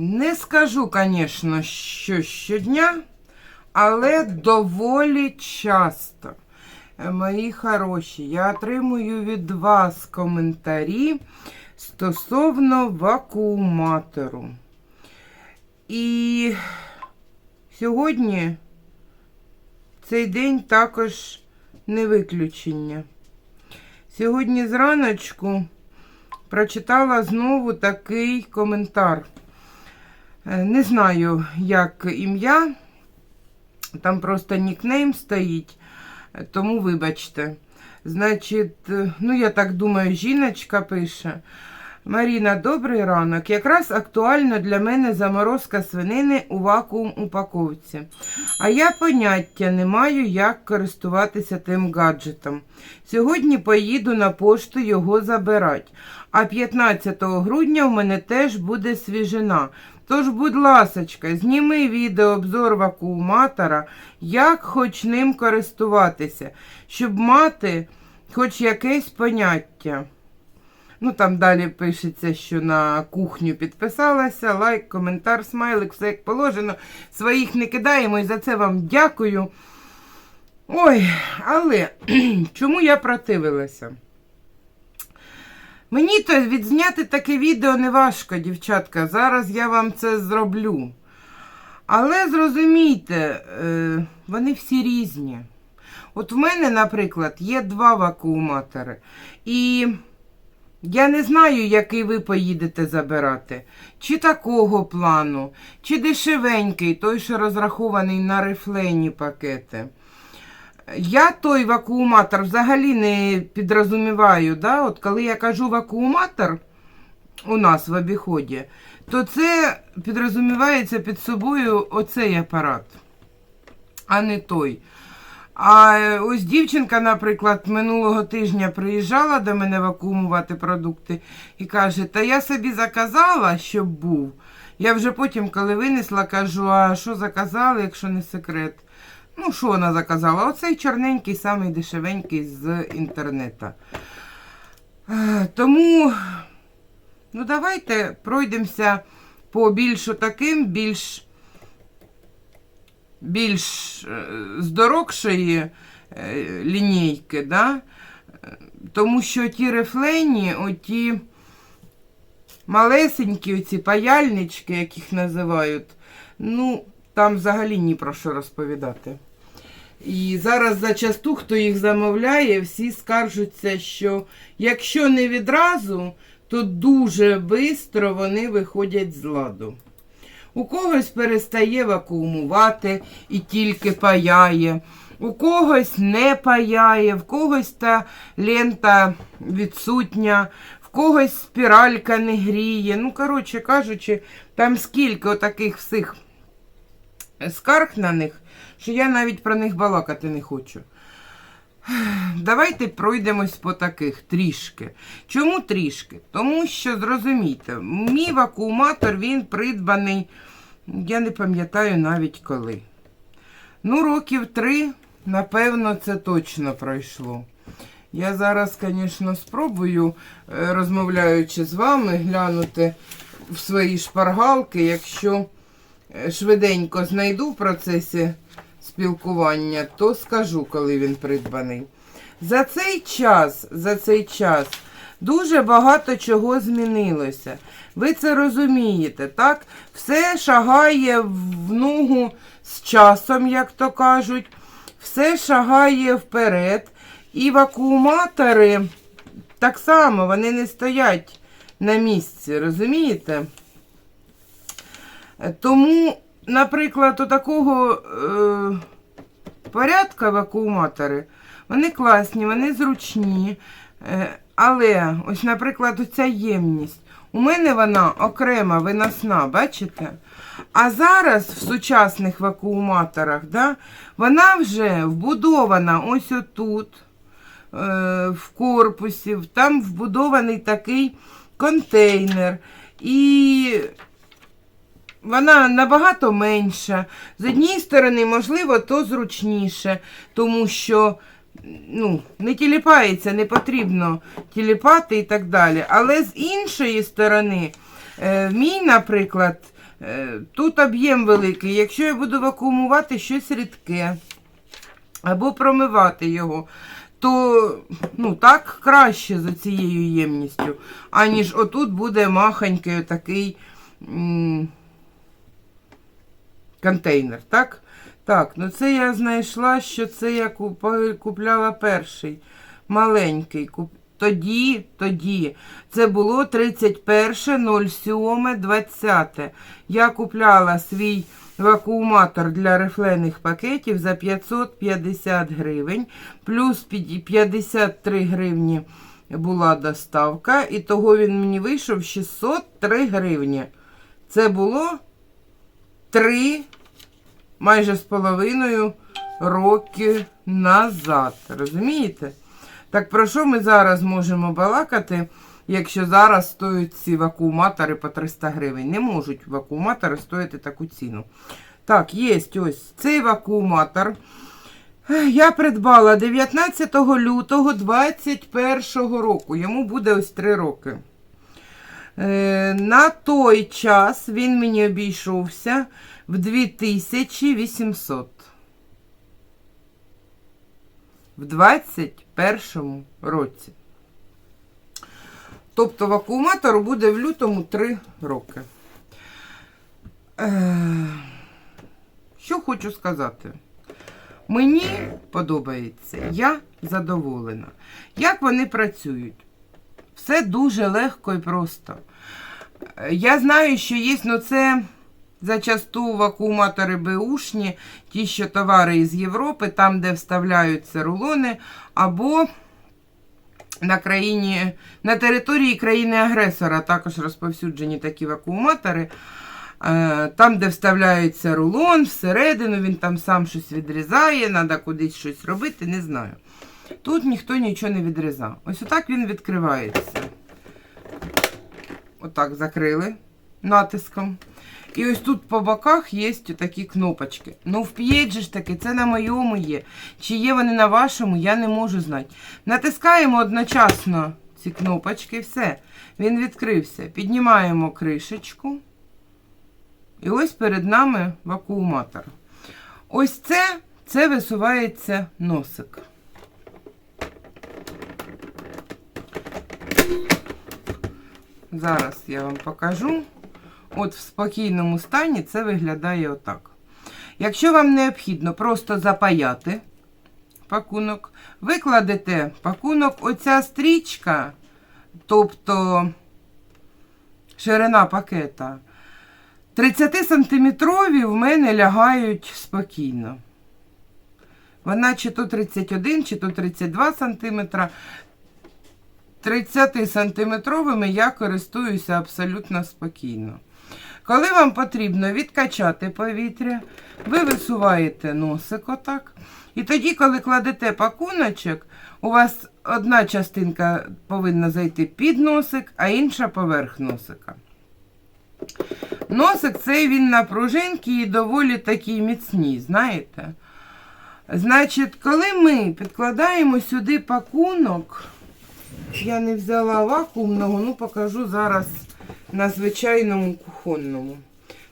Не скажу, звісно, що щодня, але доволі часто. Е, Мої хороші, я отримую від вас коментарі стосовно вакууматору. І сьогодні цей день також не виключення. Сьогодні зраночку прочитала знову такий коментар. Е, Не знаю, як ім'я. Там просто нікнейм стоїть, тому вибачте. Значить, е, ну я так думаю, жіночка пише. Маріна, добрий ранок. Якраз актуально для мене заморозка свинини у вакуум упаковці. А я поняття не маю, як користуватися тим гаджетом. Сьогодні поїду на пошту його забирати. А 15 грудня в мене теж буде свіжина. Тож, будь ласочка, зніми відеообзор вакууматора, як хоч ним користуватися, щоб мати хоч якесь поняття. Ну, там далі пишеться, що на кухню підписалася, лайк, коментар, смайлик, все як положено. Своїх не кидаємо і за це вам дякую. Ой, але чому я противилася? Мені то відзняти таке відео не важко, дівчатка. Зараз я вам це зроблю. Але зрозумійте, е, вони всі різні. От в мене, наприклад, є два вакууматори. І я не знаю, який ви поїдете забирати. Чи такого плану, чи дешевенький, той, що розрахований на рифлені пакети. Я той вакууматор взагалі не підрозуміваю. Да? От коли я кажу вакууматор у нас в обіході, то це підрозумівається під собою оцей апарат, а не той. А е, ось дівчинка, наприклад, минулого тижня приїжджала до мене вакуумувати продукти і каже: Та я собі заказала, щоб був. Я вже потім, коли винесла, кажу, а що заказали, якщо не секрет. Ну, що вона заказала? Оцей чорненький, самий дешевенький з інтернета. Е, Тому, ну, давайте пройдемося по більш таким, більш, більш е, здорокшої е, лінійки, да? Тому що ті рефлені, оті малесенькі, оці паяльнички, яких називають, ну, там взагалі ні про що розповідати. І зараз зачасту, хто їх замовляє, всі скаржуться, що якщо не відразу, то дуже швидко вони виходять з ладу. У когось перестає вакуумувати і тільки паяє, у когось не паяє, в когось та лента відсутня, в когось спіралька не гріє. Ну, коротше кажучи, там скільки отаких всіх скарг на них, що я навіть про них балакати не хочу. Давайте пройдемось по таких трішки. Чому трішки? Тому що, зрозумійте, мій вакууматор він придбаний, я не пам'ятаю навіть коли. Ну, років три, напевно, це точно пройшло. Я зараз, звісно, спробую, е, розмовляючи з вами, глянути в свої шпаргалки, якщо е, швиденько знайду в процесі спілкування, то скажу, коли він придбаний. За цей час, за цей час дуже багато чого змінилося. Ви це розумієте, так? Все шагає в ногу з часом, як то кажуть, все шагає вперед. І вакууматори так само вони не стоять на місці, розумієте? Тому, наприклад, у такого е, порядка вакууматори, вони класні, вони зручні. Е, але, ось, наприклад, оця ємність. У мене вона окрема виносна, бачите? А зараз в сучасних вакууматорах, да, вона вже вбудована ось отут, е, в корпусі, там вбудований такий контейнер. І вона набагато менша. З однієї сторони, можливо, то зручніше, тому що ну, не тіліпається, не потрібно тіліпати і так далі. Але з іншої сторони, е, мій, наприклад, е, тут об'єм великий. Якщо я буду вакуумувати щось рідке або промивати його, то ну, так краще за цією ємністю, аніж отут буде махонький такий контейнер. Так, Так, ну це я знайшла, що це я купляла перший маленький. Тоді, тоді, це було 31.07.20. Я купляла свій вакууматор для рифлених пакетів за 550 гривень, плюс 53 гривні була доставка, і того він мені вийшов 603 гривні. Це було 3 майже з половиною роки назад. Розумієте? Так про що ми зараз можемо балакати, якщо зараз стоять ці вакууматори по 300 гривень? Не можуть вакууматори стоїти таку ціну. Так, є ось цей вакууматор. Я придбала 19 лютого 2021 року. Йому буде ось 3 роки. Е, На той час він мені обійшовся в 2800. В 21 році. Тобто вакууматору буде в лютому 3 роки. Е, Що хочу сказати? Мені подобається, я задоволена. Як вони працюють? Все дуже легко і просто. Я знаю, що є, ну це зачасту вакууматори Бушні, ті, що товари із Європи, там, де вставляються рулони, або на країні, на території країни-агресора також розповсюджені такі вакууматори. Е, Там, де вставляється рулон, всередину, він там сам щось відрізає, треба кудись щось робити, не знаю. Тут ніхто нічого не відрізав. Ось отак він відкривається. Отак закрили натиском. І ось тут по боках є такі кнопочки. Ну, в П'єджі ж таки, це на моєму є. Чи є вони на вашому, я не можу знати. Натискаємо одночасно ці кнопочки, все. Він відкрився. Піднімаємо кришечку. І ось перед нами вакууматор. Ось це, це висувається носик. Зараз я вам покажу. От в спокійному стані це виглядає отак. Якщо вам необхідно просто запаяти пакунок, ви кладете пакунок, оця стрічка, тобто ширина пакета, 30 сантиметрові в мене лягають спокійно. Вона чи то 31, чи то 32 сантиметра. 30 сантиметровими я користуюся абсолютно спокійно. Коли вам потрібно відкачати повітря, ви висуваєте носик отак. І тоді, коли кладете пакуночок, у вас одна частинка повинна зайти під носик, а інша поверх носика. Носик цей він на пружинки і доволі такий міцний, знаєте? Значить, коли ми підкладаємо сюди пакунок, я не взяла вакуумного, ну покажу зараз на звичайному кухонному.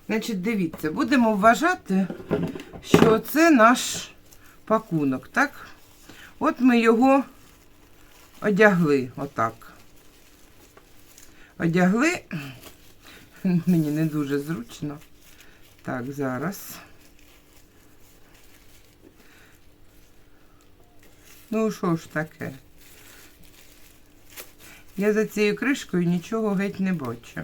Значить, дивіться, будемо вважати, що це наш пакунок, так? От ми його одягли, отак. Одягли. Мені не дуже зручно. Так, зараз. Ну, що ж таке? Я за цією кришкою нічого геть не бачу.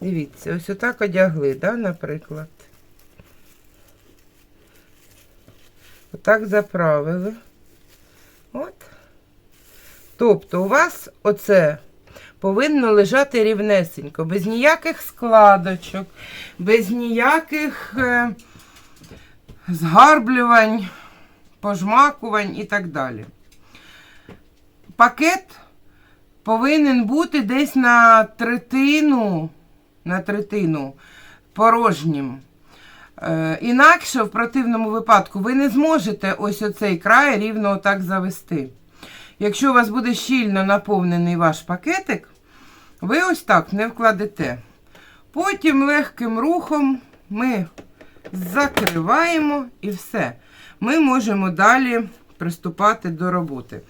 Дивіться, ось отак одягли, да, наприклад. Отак заправили. От. Тобто у вас оце повинно лежати рівнесенько, без ніяких складочок, без ніяких е, згарблювань, пожмакувань і так далі. Пакет повинен бути десь на третину, на третину порожнім. Е, інакше, в противному випадку, ви не зможете ось оцей край рівно отак завести. Якщо у вас буде щільно наповнений ваш пакетик, ви ось так не вкладете. Потім легким рухом ми закриваємо і все. Ми можемо далі приступати до роботи.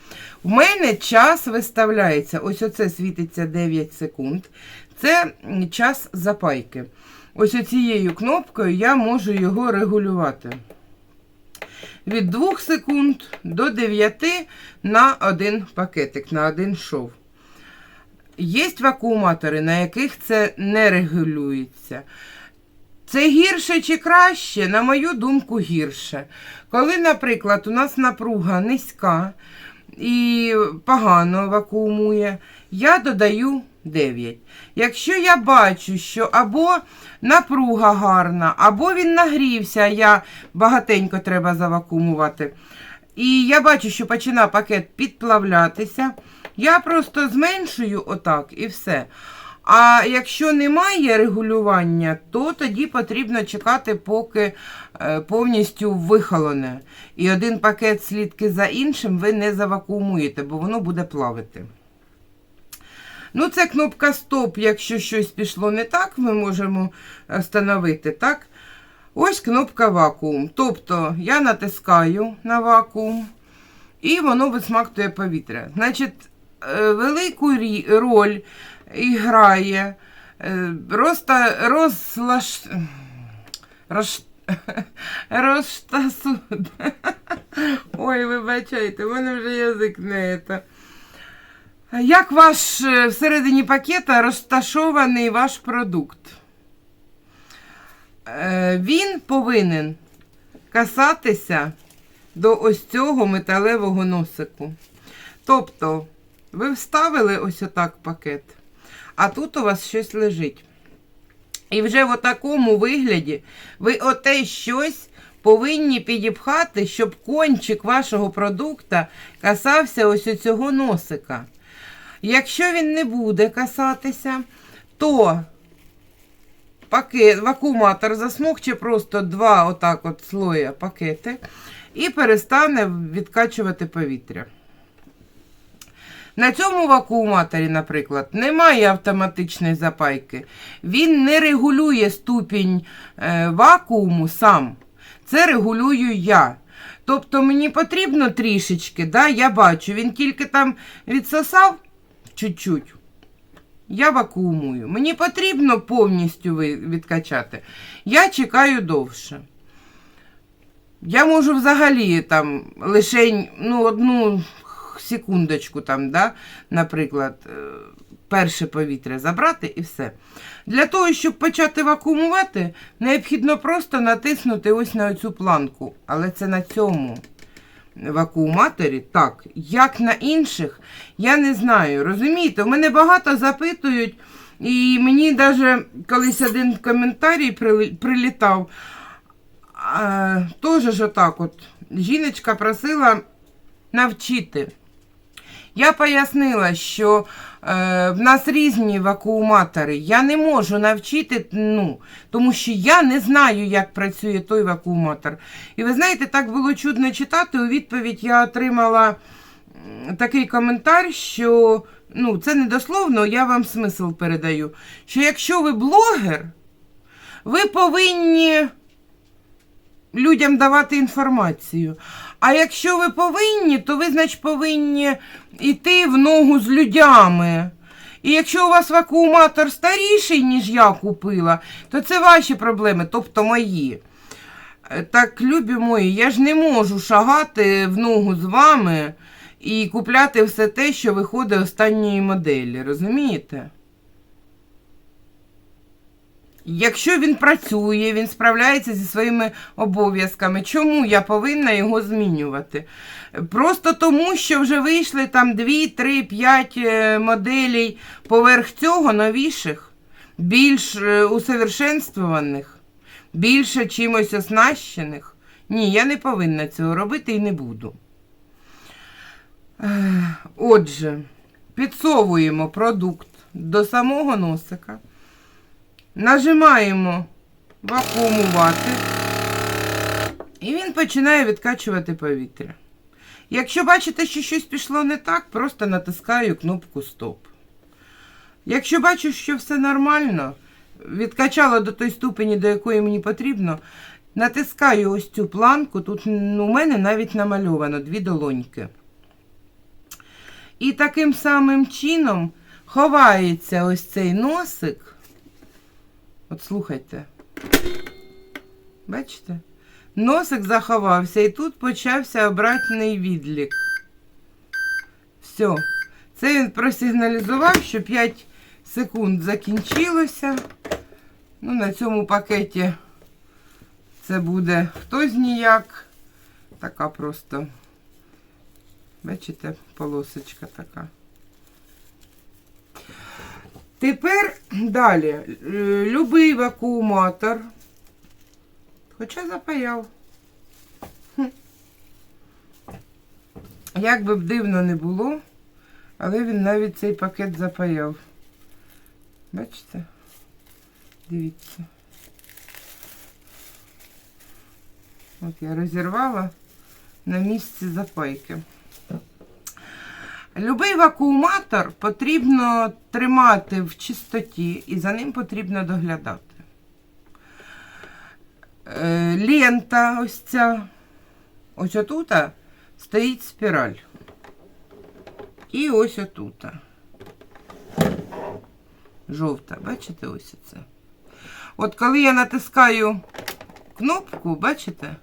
У мене час виставляється, ось оце світиться 9 секунд. Це час запайки. Ось оцією кнопкою я можу його регулювати. Від 2 секунд до 9 на один пакетик, на один шов. Є вакууматори, на яких це не регулюється. Це гірше чи краще? На мою думку, гірше. Коли, наприклад, у нас напруга низька і погано вакуумує, я додаю 9. Якщо я бачу, що або напруга гарна, або він нагрівся, я багатенько треба завакуумувати. І я бачу, що починає пакет підплавлятися. Я просто зменшую отак і все. А якщо немає регулювання, то тоді потрібно чекати, поки е, повністю вихолоне. І один пакет слідки за іншим ви не завакуумуєте, бо воно буде плавити. Ну, це кнопка стоп, якщо щось пішло не так, ми можемо встановити, так? Ось кнопка вакуум. Тобто я натискаю на вакуум, і воно висмактує повітря. Значить, велику роль грає е, розта, розлаш, роз, розтасу. Ой, вибачайте, в мене вже язик не це. Як ваш е, всередині пакета розташований ваш продукт? Е, Він повинен касатися до ось цього металевого носику. Тобто, ви вставили ось отак пакет, а тут у вас щось лежить. І вже в такому вигляді ви оте щось повинні підіпхати, щоб кончик вашого продукта касався ось цього носика. Якщо він не буде касатися, то пакет, вакууматор засмокче просто два отак от слоя пакети і перестане відкачувати повітря. На цьому вакууматорі, наприклад, немає автоматичної запайки. Він не регулює ступінь е, вакууму сам. Це регулюю я. Тобто мені потрібно трішечки, да, я бачу, він тільки там відсосав чуть-чуть. Я вакуумую. Мені потрібно повністю відкачати. Я чекаю довше. Я можу взагалі там лише ну, одну секундочку, там, да, наприклад, е, перше повітря забрати і все. Для того, щоб почати вакуумувати, необхідно просто натиснути ось на цю планку. Але це на цьому вакууматорі, так, як на інших, я не знаю. Розумієте, у мене багато запитують, і мені навіть колись один коментарій прилітав. Теж ж отак от. Жіночка просила навчити. Я пояснила, що е, в нас різні вакууматори. Я не можу навчити, ну, тому що я не знаю, як працює той вакууматор. І ви знаєте, так було чудно читати. У відповідь я отримала такий коментар, що ну, це не дословно, я вам смисл передаю. Що якщо ви блогер, ви повинні людям давати інформацію. А якщо ви повинні, то ви, значить, повинні йти в ногу з людьми. І якщо у вас вакууматор старіший, ніж я купила, то це ваші проблеми, тобто мої. Е, Так, любі мої, я ж не можу шагати в ногу з вами і купляти все те, що виходить останньої моделі, розумієте? Якщо він працює, він справляється зі своїми обов'язками, чому я повинна його змінювати? Просто тому, що вже вийшли там 2, 3, 5 е, моделей поверх цього новіших, більш е, усовершенствуваних, більше чимось оснащених. Ні, я не повинна цього робити і не буду. Е, Отже, підсовуємо продукт до самого носика, нажимаємо вакуумувати, і він починає відкачувати повітря. Якщо бачите, що щось пішло не так, просто натискаю кнопку Стоп. Якщо бачу, що все нормально, відкачало до той ступені, до якої мені потрібно, натискаю ось цю планку. Тут ну, у мене навіть намальовано дві долоньки. І таким самим чином ховається ось цей носик. От слухайте. Бачите? Носик заховався, і тут почався обратний відлік. Все. Це він просигналізував, що 5 секунд закінчилося. Ну, на цьому пакеті це буде хтось ніяк. Така просто, бачите, полосочка така. Тепер далі. Е, Любий вакууматор. Хоча запаяв. Як би б дивно не було, але він навіть цей пакет запаяв. Бачите? Дивіться. От я розірвала на місці запайки. Любий вакууматор потрібно тримати в чистоті і за ним потрібно доглядати. Е, лента ось ця, ось отута стоїть спіраль. І ось отута. Жовта, бачите, ось це. От коли я натискаю кнопку, бачите?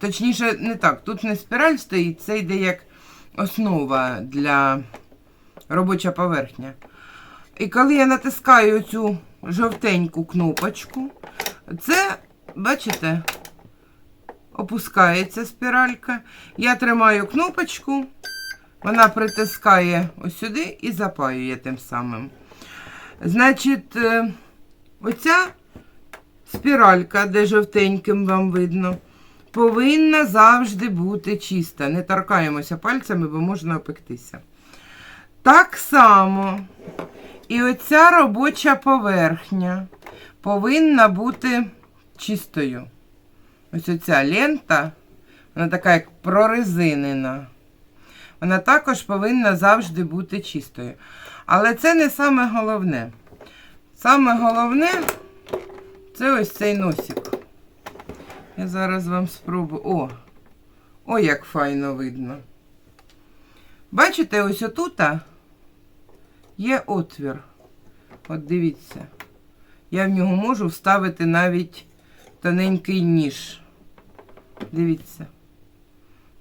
Точніше, не так, тут не спіраль стоїть, це йде як основа для робоча поверхня. І коли я натискаю цю жовтеньку кнопочку, це, бачите, опускається спіралька. Я тримаю кнопочку, вона притискає ось сюди і запаює тим самим. Значить, е, оця спіралька, де жовтеньким вам видно, повинна завжди бути чиста. Не торкаємося пальцями, бо можна опектися. Так само і оця робоча поверхня повинна бути чистою. Ось оця лента, вона така як прорезинена. Вона також повинна завжди бути чистою. Але це не саме головне. Саме головне це ось цей носик. Я зараз вам спробую. О! О, як файно видно. Бачите, ось отута є отвір. От дивіться. Я в нього можу вставити навіть тоненький ніж. Дивіться.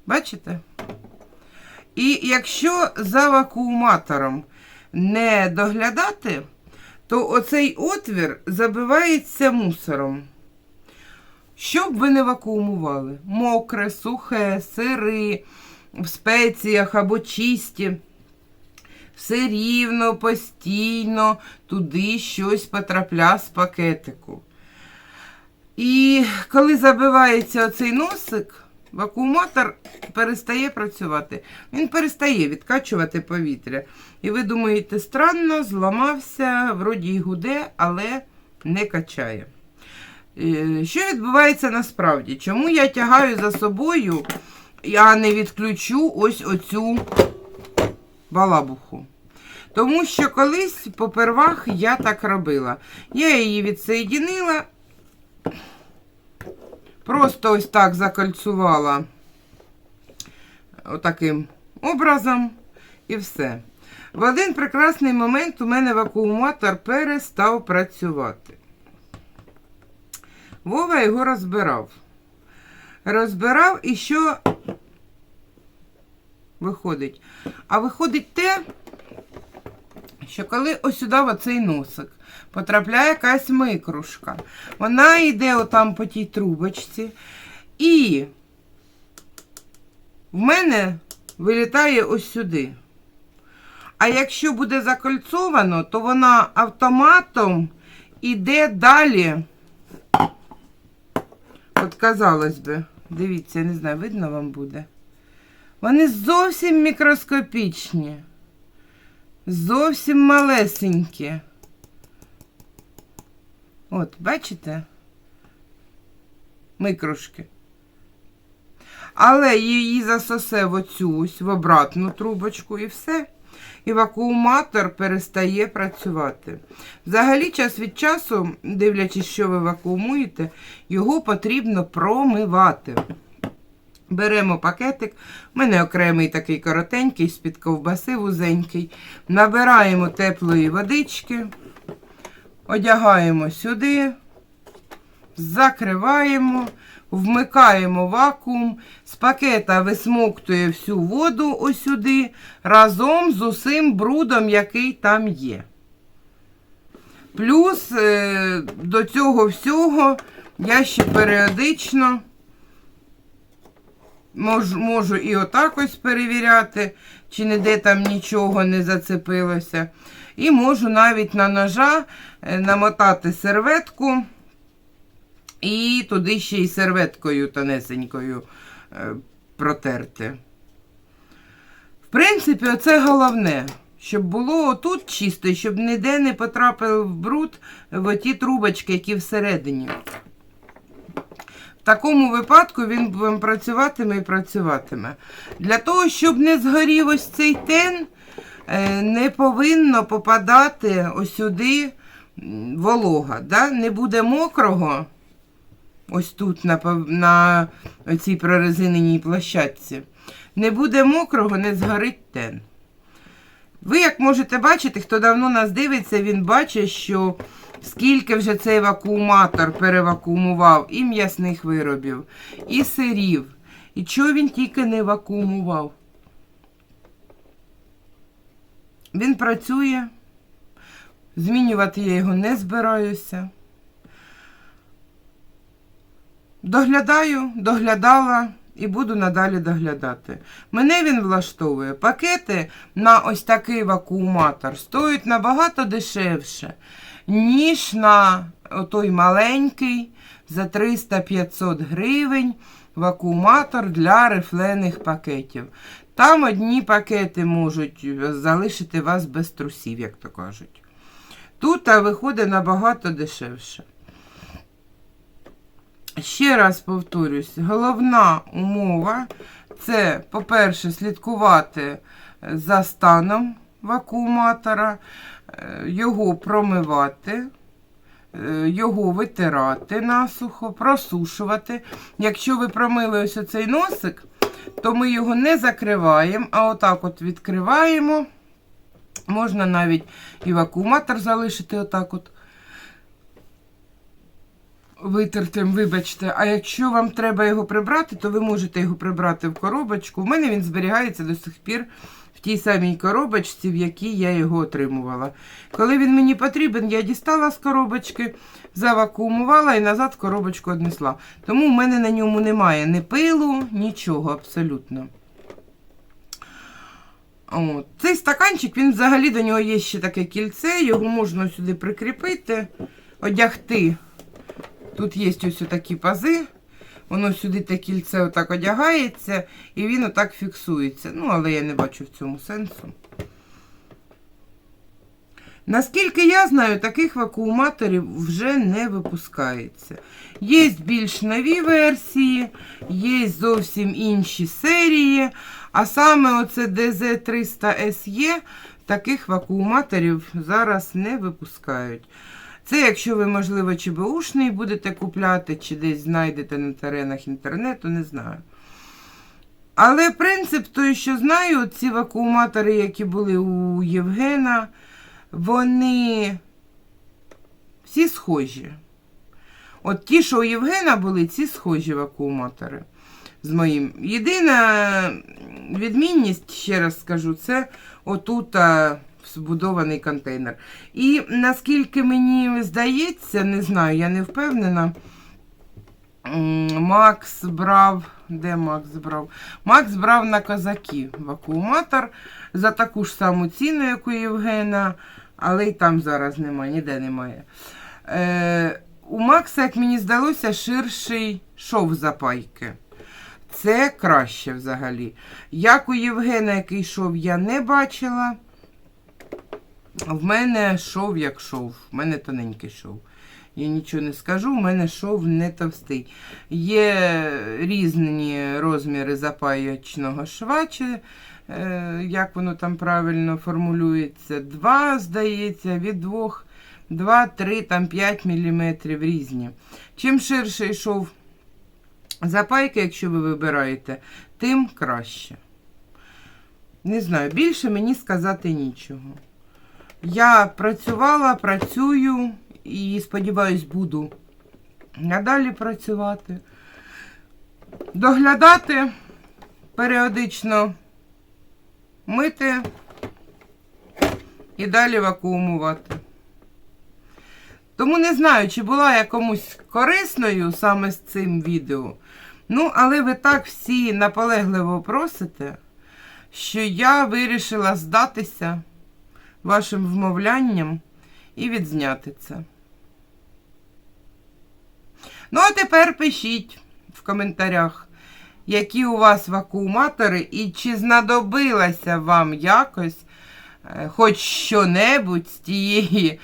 Бачите? І якщо за вакууматором не доглядати, то оцей отвір забивається мусором. Що б ви не вакуумували? Мокре, сухе, сири, в спеціях або чисті. Все рівно, постійно туди щось потрапля з пакетику. І коли забивається оцей носик, вакууматор перестає працювати. Він перестає відкачувати повітря. І ви думаєте, странно, зламався, вроді й гуде, але не качає. Е, Що відбувається насправді? Чому я тягаю за собою, я не відключу ось оцю балабуху? Тому що колись попервах я так робила. Я її відсоєдинила, просто ось так закольцювала отаким образом і все. В один прекрасний момент у мене вакууматор перестав працювати. Вова його розбирав. Розбирав і що виходить? А виходить те, що коли ось сюди в оцей носик потрапляє якась микрушка, вона йде отам по тій трубочці, і в мене вилітає ось сюди. А якщо буде закольцовано, то вона автоматом іде далі. От казалось би, дивіться, я не знаю, видно вам буде. Вони зовсім мікроскопічні. Зовсім малесенькі. От, бачите? Микрошки. Але її засосе в оцю ось в обратну трубочку і все. І вакууматор перестає працювати. Взагалі, час від часу, дивлячись, що ви вакуумуєте, його потрібно промивати. Беремо пакетик, у мене окремий такий коротенький, з-під ковбаси вузенький. Набираємо теплої водички, одягаємо сюди, закриваємо, вмикаємо вакуум, з пакета висмоктує всю воду ось сюди, разом з усім брудом, який там є. Плюс е, до цього всього я ще періодично можу, можу і отак ось перевіряти, чи ніде там нічого не зацепилося. І можу навіть на ножа е, намотати серветку і туди ще й серветкою тонесенькою е, протерти. В принципі, оце головне, щоб було отут чисто, щоб ніде не потрапив бруд в оті трубочки, які всередині. В такому випадку він працюватиме і працюватиме. Для того, щоб не згорів ось цей тен, е, не повинно попадати ось сюди волога. Да? Не буде мокрого ось тут на, на цій прорезиненій площадці. Не буде мокрого, не згорить тен. Ви, як можете бачити, хто давно нас дивиться, він бачить, що скільки вже цей вакууматор перевакуумував і м'ясних виробів, і сирів. І чого він тільки не вакуумував. Він працює. Змінювати я його не збираюся. Доглядаю, доглядала і буду надалі доглядати. Мене він влаштовує. Пакети на ось такий вакууматор стоять набагато дешевше, ніж на той маленький за 300-500 гривень вакууматор для рифлених пакетів. Там одні пакети можуть залишити вас без трусів, як то кажуть. Тут виходить набагато дешевше. Ще раз повторюсь, головна умова це, по-перше, слідкувати за станом вакууматора, е, його промивати, е, його витирати насухо, просушувати. Якщо ви промили ось оцей носик, то ми його не закриваємо, а отак от відкриваємо. Можна навіть і вакууматор залишити отак от витертим, вибачте. А якщо вам треба його прибрати, то ви можете його прибрати в коробочку. У мене він зберігається до сих пір в тій самій коробочці, в якій я його отримувала. Коли він мені потрібен, я дістала з коробочки, завакуумувала і назад в коробочку однесла. Тому в мене на ньому немає ні пилу, нічого абсолютно. От. Цей стаканчик, він взагалі до нього є ще таке кільце, його можна сюди прикріпити, одягти. Тут є ось такі пази. Воно сюди те кільце отак одягається і він отак фіксується. Ну, але я не бачу в цьому сенсу. Наскільки я знаю, таких вакууматорів вже не випускається. Є більш нові версії, є зовсім інші серії. А саме оце DZ300SE таких вакууматорів зараз не випускають. Це якщо ви, можливо, чи беушний будете купляти, чи десь знайдете на теренах інтернету, не знаю. Але принцип той, що знаю, ці вакууматори, які були у Євгена, вони всі схожі. От ті, що у Євгена були, ці схожі вакууматори з моїм. Єдина відмінність, ще раз скажу, це отут а, збудований контейнер. І наскільки мені здається, не знаю, я не впевнена. Макс брав. Де Макс брав? Макс брав на козаки вакууматор за таку ж саму ціну, як у Євгена, але й там зараз немає, ніде немає. Е, у Макса, як мені здалося, ширший шов запайки. Це краще взагалі. Як у Євгена, який йшов, я не бачила. В мене шов як шов. В мене тоненький шов. Я нічого не скажу, в мене шов не товстий. Є різні розміри запаячного шва, чи е, як воно там правильно формулюється. Два, здається, від двох, два, три, там 5 мм різні. Чим ширший шов запайки, якщо ви вибираєте, тим краще. Не знаю, більше мені сказати нічого. Я працювала, працюю і, сподіваюсь, буду надалі працювати. Доглядати, періодично мити і далі вакуумувати. Тому не знаю, чи була я комусь корисною саме з цим відео. Ну, але ви так всі наполегливо просите, що я вирішила здатися вашим вмовлянням і відзняти це. Ну, а тепер пишіть в коментарях, які у вас вакууматори, і чи знадобилося вам якось е, хоч що-небудь з тієї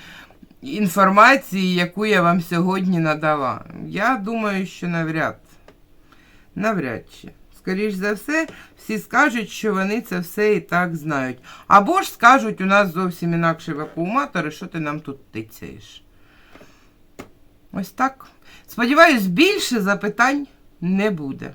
інформації, яку я вам сьогодні надала. Я думаю, що навряд. Навряд чи. Скоріш за все, всі скажуть, що вони це все і так знають. Або ж скажуть, у нас зовсім інакші вакууматори, що ти нам тут тицяєш. Ось так. Сподіваюсь, більше запитань не буде.